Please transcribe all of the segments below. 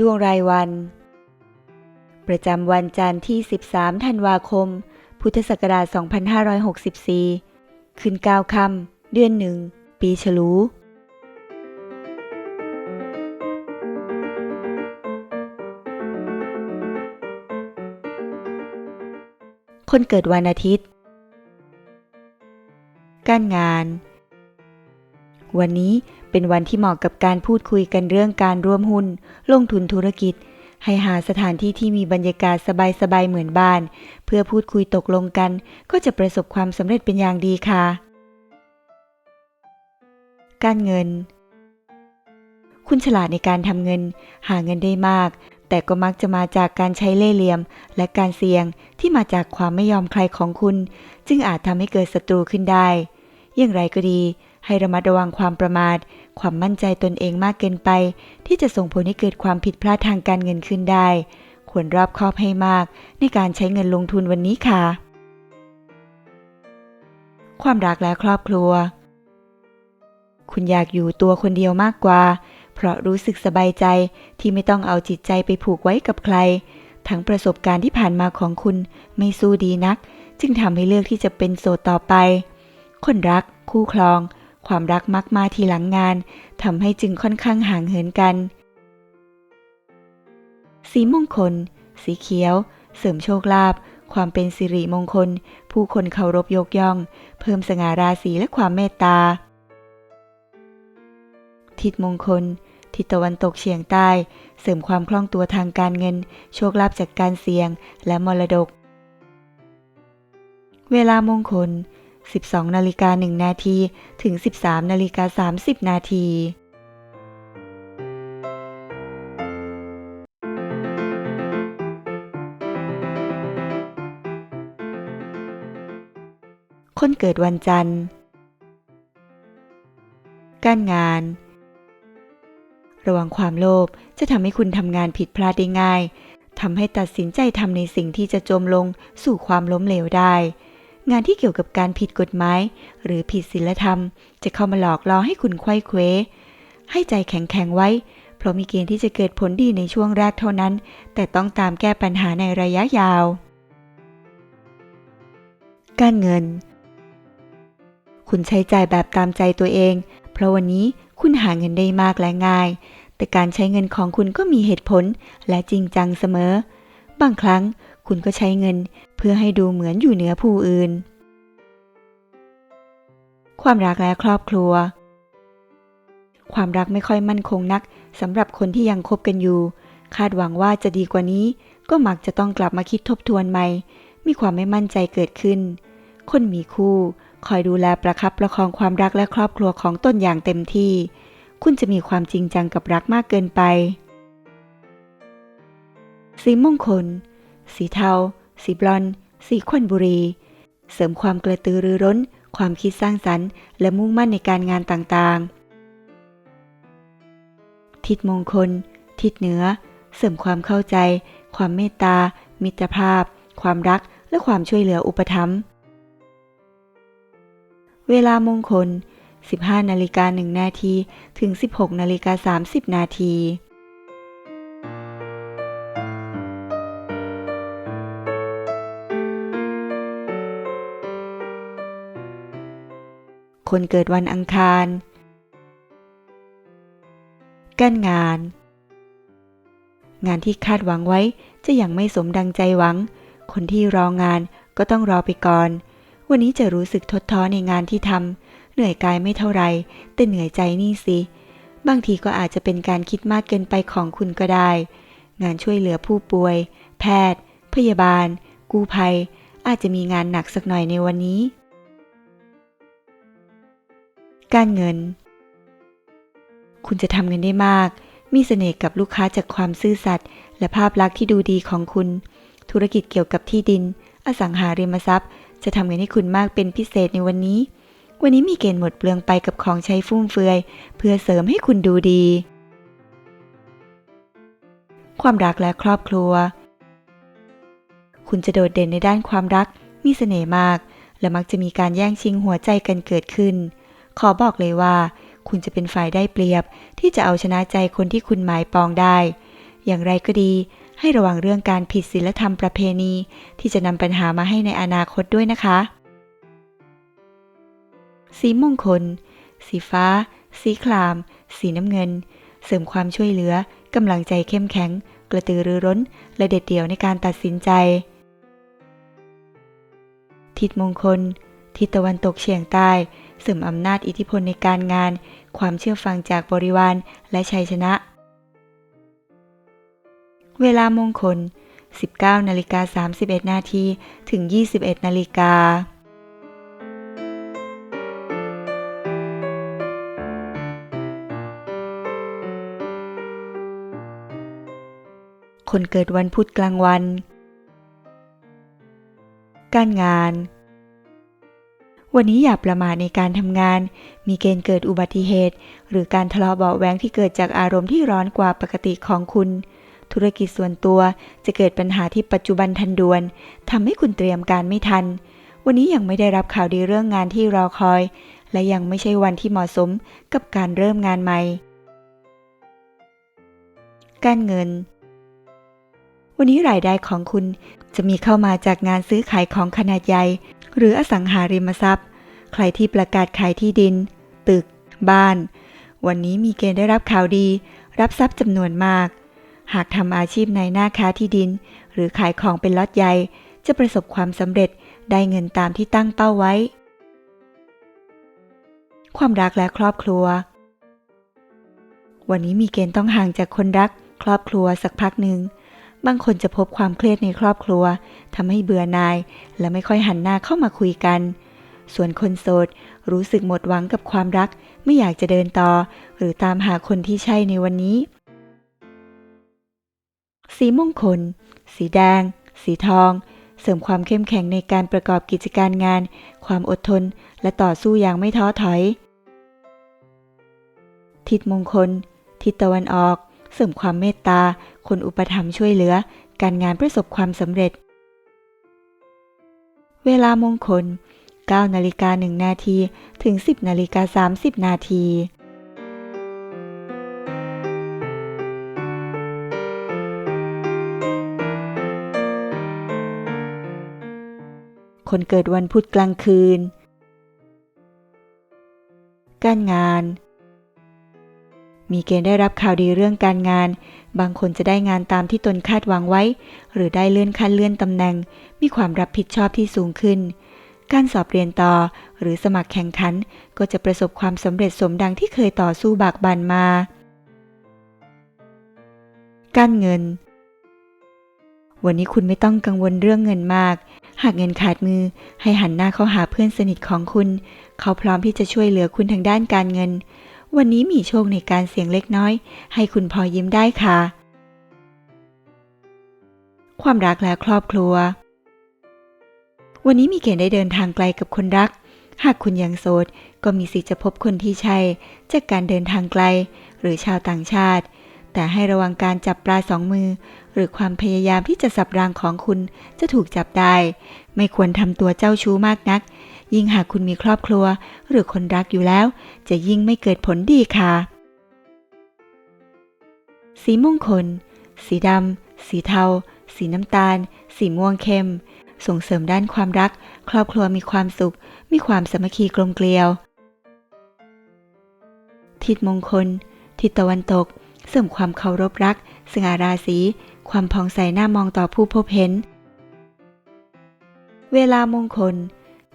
ดวงรายวัน ประจำวันจันทร์ที่ 13 ธันวาคม พุทธศักราช 2564 ขึ้น9ค่ำเดือนหนึ่ง ปีฉลูคนเกิดวันอาทิตย์ การงาน วันนี้เป็นวันที่เหมาะกับการพูดคุยกันเรื่องการร่วมหุ้น ลงทุนธุรกิจ ให้หาสถานที่ที่มีบรรยากาศสบายๆเหมือนบ้าน เพื่อพูดคุยตกลงกัน ก็จะประสบความสำเร็จเป็นอย่างดีค่ะ การเงิน คุณฉลาดในการทำเงิน หาเงินได้มาก แต่ก็มักจะมาจากการใช้เล่ห์เหลี่ยม และการเสี่ยงที่มาจากความไม่ยอมใครของคุณ จึงอาจทำให้เกิดศัตรูขึ้นได้ อย่างไรก็ดี ให้ระมัดระวังความประมาท ความมั่นใจตนเองมากเกินไป ที่จะส่งผลให้เกิดความผิดพลาดทางการเงินขึ้นได้ ควรรอบคอบให้มากในการใช้เงินลงทุนวันนี้ค่ะ ความรักและครอบครัว คุณอยากอยู่ตัวคนเดียวมากกว่า เพราะรู้สึกสบายใจที่ไม่ต้องเอาจิตใจไปผูกไว้กับใคร ทั้งประสบการณ์ที่ผ่านมาของคุณไม่สู้ดีนัก จึงทำให้เลือกที่จะเป็นโสดต่อไป คนรัก คู่ครอง ความรักมักมาทีหลังงานทำให้จึงค่อนข้างห่างเหินกัน สีมงคล สีเขียว เสริมโชคลาภความเป็นสิริมงคล ผู้คนเคารพยกย่อง เพิ่มสง่าราศีและความเมตตา ทิศมงคล ทิศตะวันตกเฉียงใต้ เสริมความคล่องตัวทางการเงิน โชคลาภจากการเสี่ยงและมรดก เวลามงคล 12นาฬิกา1นาทีถึง 13นาฬิกา30นาทีคนเกิดวันจันทร์ การงาน ระวังความโลภจะทำให้คุณทำงานผิดพลาดได้ง่ายทำให้ตัดสินใจทำในสิ่งที่จะจมลงสู่ความล้มเหลวได้ งานที่เกี่ยวกับการผิดกฎหมาย หรือผิดศีลธรรม จะเข้ามาหลอกล่อให้คุณไขว้เควให้ใจแข็งแข็งไว้ เพราะมีเกณฑ์ที่จะเกิดผลดีในช่วงแรกเท่านั้น แต่ต้องตามแก้ปัญหาในระยะยาว การเงิน คุณใช้จ่ายแบบตามใจตัวเอง เพราะวันนี้คุณหาเงินได้มากและง่าย แต่การใช้เงินของคุณก็มีเหตุผลและจริงจังเสมอ บางครั้ง คุณก็ใช้เงินเพื่อให้ดูเหมือนอยู่เหนือผู้อื่น ความรักและครอบครัว ความรักไม่ค่อยมั่นคงนักสำหรับคนที่ยังคบกันอยู่ คาดหวังว่าจะดีกว่านี้ ก็มักจะต้องกลับมาคิดทบทวนใหม่ มีความไม่มั่นใจเกิดขึ้น คนมีคู่ คอยดูแลประคับประคองความรักและครอบครัวของตนอย่างเต็มที่ คุณจะมีความจริงจังกับรักมากเกินไปสีมงคล สีเทา สีบลอน สีขวัญบุรี เสริมความกระตือรือร้น ความคิดสร้างสรรค์ และมุ่งมั่นในการงานต่างๆ ทิศมงคล ทิศเหนือ เสริมความเข้าใจ ความเมตตา มิตรภาพ ความรัก และความช่วยเหลืออุปถัมภ์ เวลามงคล 15 นาฬิกา1นาที ถึง 16 นาฬิกา30 นาที คนเกิดวันอังคาร การงาน งานที่คาดหวังไว้จะยังไม่สมดังใจหวัง คนที่รองานก็ต้องรอไปก่อน วันนี้จะรู้สึกทดท้อในงานที่ทำเหนื่อยกายไม่เท่าไรแต่เหนื่อยใจนี่สิบางทีก็อาจจะเป็นการคิดมากเกินไปของคุณก็ได้ งานช่วยเหลือผู้ป่วย แพทย์ พยาบาล กู้ภัย อาจจะมีงานหนักสักหน่อยในวันนี้ การเงิน คุณจะทำเงินได้มาก มีเสน่ห์กับลูกค้าจากความซื่อสัตย์และภาพลักษณ์ที่ดูดีของคุณ ธุรกิจเกี่ยวกับที่ดิน อสังหาริมทรัพย์ จะทำเงินให้คุณมากเป็นพิเศษในวันนี้ วันนี้มีเกณฑ์หมดเปลืองไปกับของใช้ฟุ่มเฟือย เพื่อเสริมให้คุณดูดี ความรักและครอบครัว คุณจะโดดเด่นในด้านความรัก มีเสน่ห์มาก และมักจะมีการแย่งชิงหัวใจกันเกิดขึ้น ขอบอกเลยว่า คุณจะเป็นฝ่ายได้เปรียบ ที่จะเอาชนะใจคนที่คุณหมายปองได้ อย่างไรก็ดี ให้ระวังเรื่องการผิดศีลธรรมประเพณี ที่จะนำปัญหามาให้ในอนาคตด้วยนะคะ สีมงคล สีฟ้า สีคราม สีน้ำเงิน เสริมความช่วยเหลือกำลังใจเข้มแข็ง กระตือรือร้น และเด็ดเดี่ยวในการตัดสินใจ ทิศมงคล ทิศตะวันตกเฉียงใต้ เสริมอำนาจอิทธิพลในการงาน ความเชื่อฟังจากบริวารและชัยชนะ เวลามงคล 19นาฬิกา31นาทีถึง 21นาฬิกาคนเกิดวันพุธกลางวัน การงาน วันนี้อย่าประมาทในการทำงาน มีเกณฑ์เกิดอุบัติเหตุ หรือการทะเลาะเบาะแว้งที่เกิดจากอารมณ์ที่ร้อนกว่าปกติของคุณ ธุรกิจส่วนตัวจะเกิดปัญหาที่ปัจจุบันทันด่วนทำให้คุณเตรียมการไม่ทัน วันนี้ยังไม่ได้รับข่าวดีเรื่องงานที่รอคอย และยังไม่ใช่วันที่เหมาะสมกับการเริ่มงานใหม่ การเงิน วันนี้รายได้ของคุณจะมีเข้ามาจากงานซื้อขายของขนาดใหญ่ หรืออสังหาริมทรัพย์ ใครที่ประกาศขายที่ดิน ตึก บ้าน วันนี้มีเกณฑ์ได้รับข่าวดี รับทรัพย์จำนวนมาก หากทำอาชีพในหน้าค้าที่ดิน หรือขายของเป็นล็อตใหญ่ จะประสบความสำเร็จได้เงินตามที่ตั้งเป้าไว้ ความรักและครอบครัว วันนี้มีเกณฑ์ต้องห่างจากคนรัก ครอบครัวสักพักหนึ่ง บางคนจะพบความเครียดในครอบครัวทำให้เบื่อนาย และไม่ค่อยหันหน้าเข้ามาคุยกัน ส่วนคนโสดรู้สึกหมดหวังกับความรัก ไม่อยากจะเดินต่อ หรือตามหาคนที่ใช่ในวันนี้ สีมงคล สีแดง สีทอง เสริมความเข้มแข็งในการประกอบกิจการงาน ความอดทน และต่อสู้อย่างไม่ท้อถอย ทิศมงคล ทิศตะวันออก เสริมความเมตตา คนอุปถัมภ์ช่วยเหลือ การงานประสบความสำเร็จ เวลามงคล 9นาฬิกา1นาทีถึง 10นาฬิกา30นาทีคนเกิดวันพุธกลางคืน การงาน มีเกณฑ์ได้รับข่าวดีเรื่องการงาน บางคนจะได้งานตามที่ตนคาดหวังไว้ หรือได้เลื่อนขั้นเลื่อนตำแหน่ง มีความรับผิดชอบที่สูงขึ้น การสอบเรียนต่อ หรือสมัครแข่งขัน ก็จะประสบความสำเร็จสมดังที่เคยต่อสู้บากบั่นมา การเงิน วันนี้คุณไม่ต้องกังวลเรื่องเงินมาก หากเงินขาดมือ ให้หันหน้าเข้าหาเพื่อนสนิทของคุณ เขาพร้อมที่จะช่วยเหลือคุณทางด้านการเงิน วันนี้มีโชคในการเสี่ยงเล็กน้อย ให้คุณพอยิ้มได้ค่ะ ความรักและครอบครัว วันนี้มีเกณฑ์ได้เดินทางไกลกับคนรัก หากคุณยังโสด ก็มีสิทธิ์จะพบคนที่ใช่ จากการเดินทางไกล หรือชาวต่างชาติ แต่ให้ระวังการจับปลาสองมือ หรือความพยายามที่จะสับรางของคุณจะถูกจับได้ ไม่ควรทำตัวเจ้าชู้มากนัก ยิ่งหากคุณมีครอบครัว หรือคนรักอยู่แล้ว จะยิ่งไม่เกิดผลดีค่ะ สีมงคล สีดำ สีเทา สีน้ำตาล สีม่วงเข้ม ส่งเสริมด้านความรัก ครอบครัวมีความสุข มีความสามัคคีกลมเกลียว ทิศมงคล ทิศตะวันตก เสริมความเคารพรัก สง่าราศี ความผ่องใสหน้ามองต่อผู้พบเห็นเวลามงคล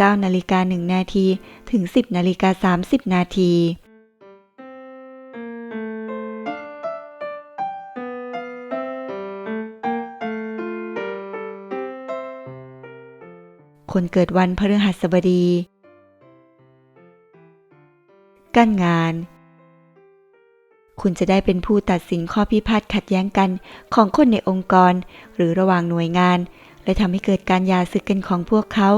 9นาฬิกา1นาทีถึง 10นาฬิกา30 นาทีคนเกิดวันพฤหัสบดี การงาน คุณจะได้เป็นผู้ตัดสินข้อพิพาทขัดแย้งกันของคนในองค์กร หรือระหว่างหน่วยงาน และทำให้เกิดการหยาศึกกันของพวกเขา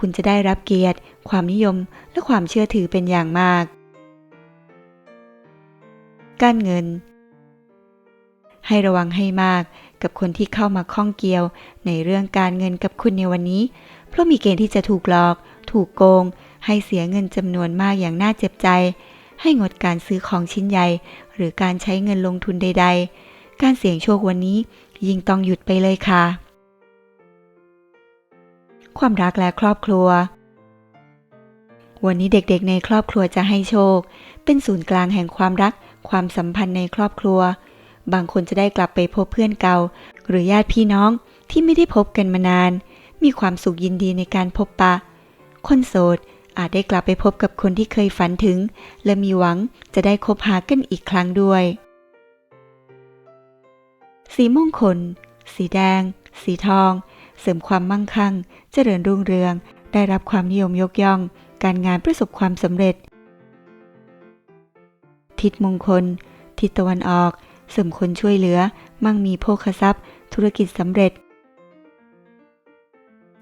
คุณจะได้รับเกียรติ ความนิยม และความเชื่อถือเป็นอย่างมาก การเงิน ให้ระวังให้มากกับคนที่เข้ามาข้องเกี่ยวในเรื่องการเงินกับคุณในวันนี้ เพราะมีเกณฑ์ที่จะถูกหลอก ถูกโกง ให้เสียเงินจำนวนมากอย่างน่าเจ็บใจ ให้งดการซื้อของชิ้นใหญ่ หรือการใช้เงินลงทุนใด ๆ การเสี่ยงโชควันนี้ยิ่งต้องหยุดไปเลยค่ะ ความรักและครอบครัว วันนี้เด็กๆในครอบครัวจะให้โชค เป็นศูนย์กลางแห่งความรัก ความสัมพันธ์ในครอบครัว บางคนจะได้กลับไปพบเพื่อนเก่า หรือญาติพี่น้องที่ไม่ได้พบกันมานาน มีความสุขยินดีในการพบปะ คนโสดอาจได้กลับไปพบกับคนที่เคยฝันถึง และมีหวังจะได้คบหากันอีกครั้งด้วย สีมงคล สีแดง สีทอง เสริมความมั่งคั่ง เจริญรุ่งเรือง ได้รับความนิยมยกย่อง การงานประสบความสำเร็จ ทิศมงคล ทิศตะวันออก เสริมคนช่วยเหลือ มั่งมีโภคทรัพย์ ธุรกิจสำเร็จ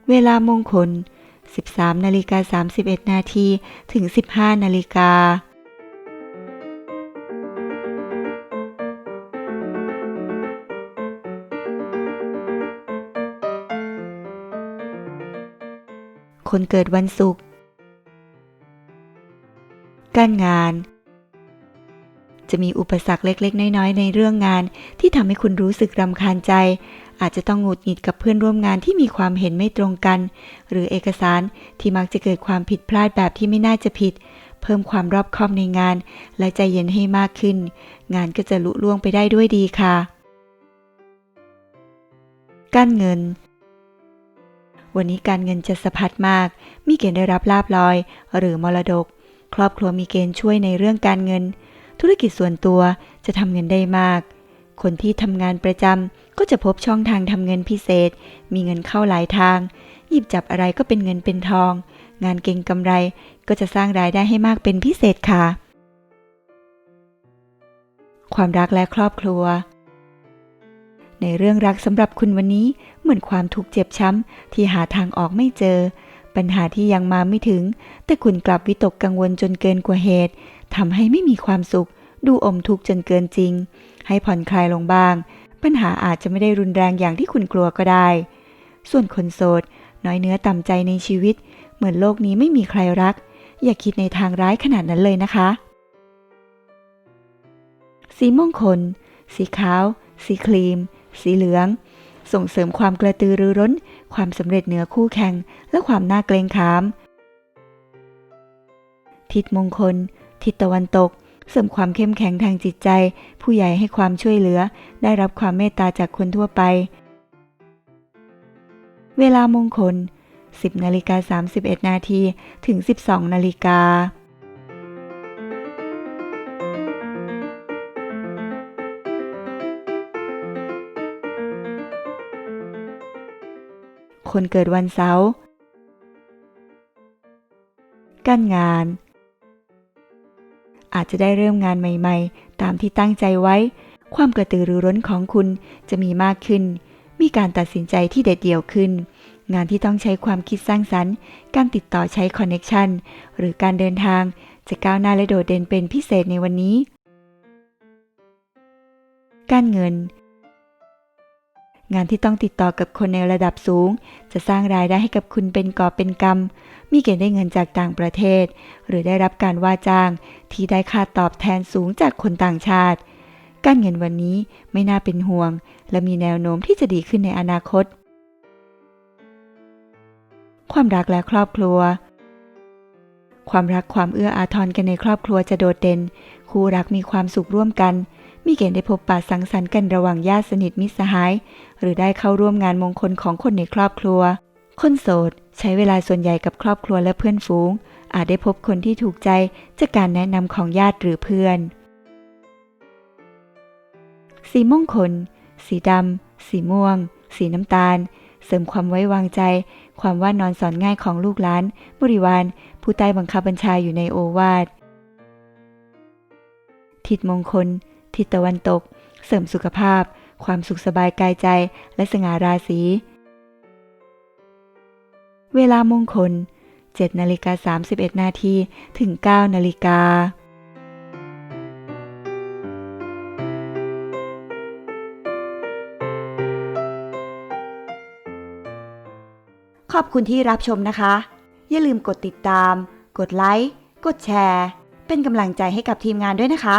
เวลามงคล 13นาฬิกา31นาทีถึง 15นาฬิกา คนเกิดวันศุกร์ การงาน จะมีอุปสรรคเล็กๆ น้อยๆ ในเรื่องงานที่ทำให้คุณรู้สึกรำคาญใจ อาจจะต้องหงุดหงิดกับเพื่อนร่วมงานที่มีความเห็นไม่ตรงกัน หรือเอกสารที่มักจะเกิดความผิดพลาดแบบที่ไม่น่าจะผิด เพิ่มความรอบคอบในงาน และใจเย็นให้มากขึ้น งานก็จะลุล่วงไปได้ด้วยดีค่ะ การเงิน วันนี้การเงินจะสะพัดมาก มีเกณฑ์ได้รับลาบลอย หรือมรดก ครอบครัวมีเกณฑ์ช่วยในเรื่องการเงิน ธุรกิจส่วนตัวจะทำเงินได้มาก คนที่ทำงานประจำก็จะพบช่องทางทำเงินพิเศษ มีเงินเข้าหลายทาง หยิบจับอะไรก็เป็นเงินเป็นทอง งานเก่งกำไรก็จะสร้างรายได้ให้มากเป็นพิเศษค่ะ ความรักและครอบครัว ในเรื่องรักสำหรับคุณวันนี้เหมือนความทุกข์เจ็บช้ำที่หาทางออกไม่เจอ ปัญหาที่ยังมาไม่ถึง แต่คุณกลับวิตกกังวลจนเกินกว่าเหตุทำให้ไม่มีความสุข ดูอมทุกข์จนเกินจริง ให้ผ่อนคลายลงบ้าง ปัญหาอาจจะไม่ได้รุนแรงอย่างที่คุณกลัวก็ได้ ส่วนคนโสด น้อยเนื้อต่ำใจในชีวิต เหมือนโลกนี้ไม่มีใครรัก อย่าคิดในทางร้ายขนาดนั้นเลยนะคะ สีมงคล สีขาว สีครีม สีเหลือง ส่งเสริมความกระตือรือร้น ความสำเร็จเหนือคู่แข่ง และความน่าเกรงขาม ทิศมงคล ทิศตะวันตก เสริมความเข้มแข็งทางจิตใจ ผู้ใหญ่ให้ความช่วยเหลือ ได้รับความเมตตาจากคนทั่วไป เวลามงคล 10นาฬิกา31นาทีถึง 12นาฬิกา คนเกิดวันเสาร์ การงาน อาจจะได้เริ่มงานใหม่ ๆ ตามที่ตั้งใจไว้ ความกระตือรือร้นของคุณจะมีมากขึ้น มีการตัดสินใจที่เด็ดเดี่ยวขึ้น งานที่ต้องใช้ความคิดสร้างสรรค์ การติดต่อใช้คอนเน็ชันหรือการเดินทางจะก้าวหน้าและโดดเด่นเป็นพิเศษในวันนี้ การเงิน งานที่ต้องติดต่อกับคนในระดับสูง จะสร้างรายได้ให้กับคุณเป็นกอบเป็นกำมีเกณฑ์ได้เงินจากต่างประเทศ หรือได้รับการว่าจ้าง ที่ได้ค่าตอบแทนสูงจากคนต่างชาติ การเงินวันนี้ไม่น่าเป็นห่วง และมีแนวโน้มที่จะดีขึ้นในอนาคต ความรักและครอบครัวความรักความเอื้ออาทรกันในครอบครัวจะโดดเด่น คู่รักมีความสุขร่วมกัน มีเกณฑ์ได้พบปะสังสรรค์กันระหว่างญาติสนิทมิตรสหาย หรือได้เข้าร่วมงานมงคลของคนในครอบครัว คนโสด ใช้เวลาส่วนใหญ่กับครอบครัวและเพื่อนฝูง อาจได้พบคนที่ถูกใจจากการแนะนำของญาติหรือเพื่อน สีมงคล สีดำ สีม่วง สีน้ำตาล เสริมความไว้วางใจ ความว่านอนสอนง่ายของลูกหลาน บริวาร ผู้ใต้บังคับบัญชาอยู่ในโอวาททิศมงคล ทิศตะวันตก เสริมสุขภาพ ความสุขสบายกายใจ และสง่าราศี เวลามงคล 7นาฬิกา31 นาทีถึง 9นาฬิกาขอบคุณที่รับชมนะคะ อย่าลืมกดติดตาม กดไลค์ กดแชร์ เป็นกำลังใจให้กับทีมงานด้วยนะคะ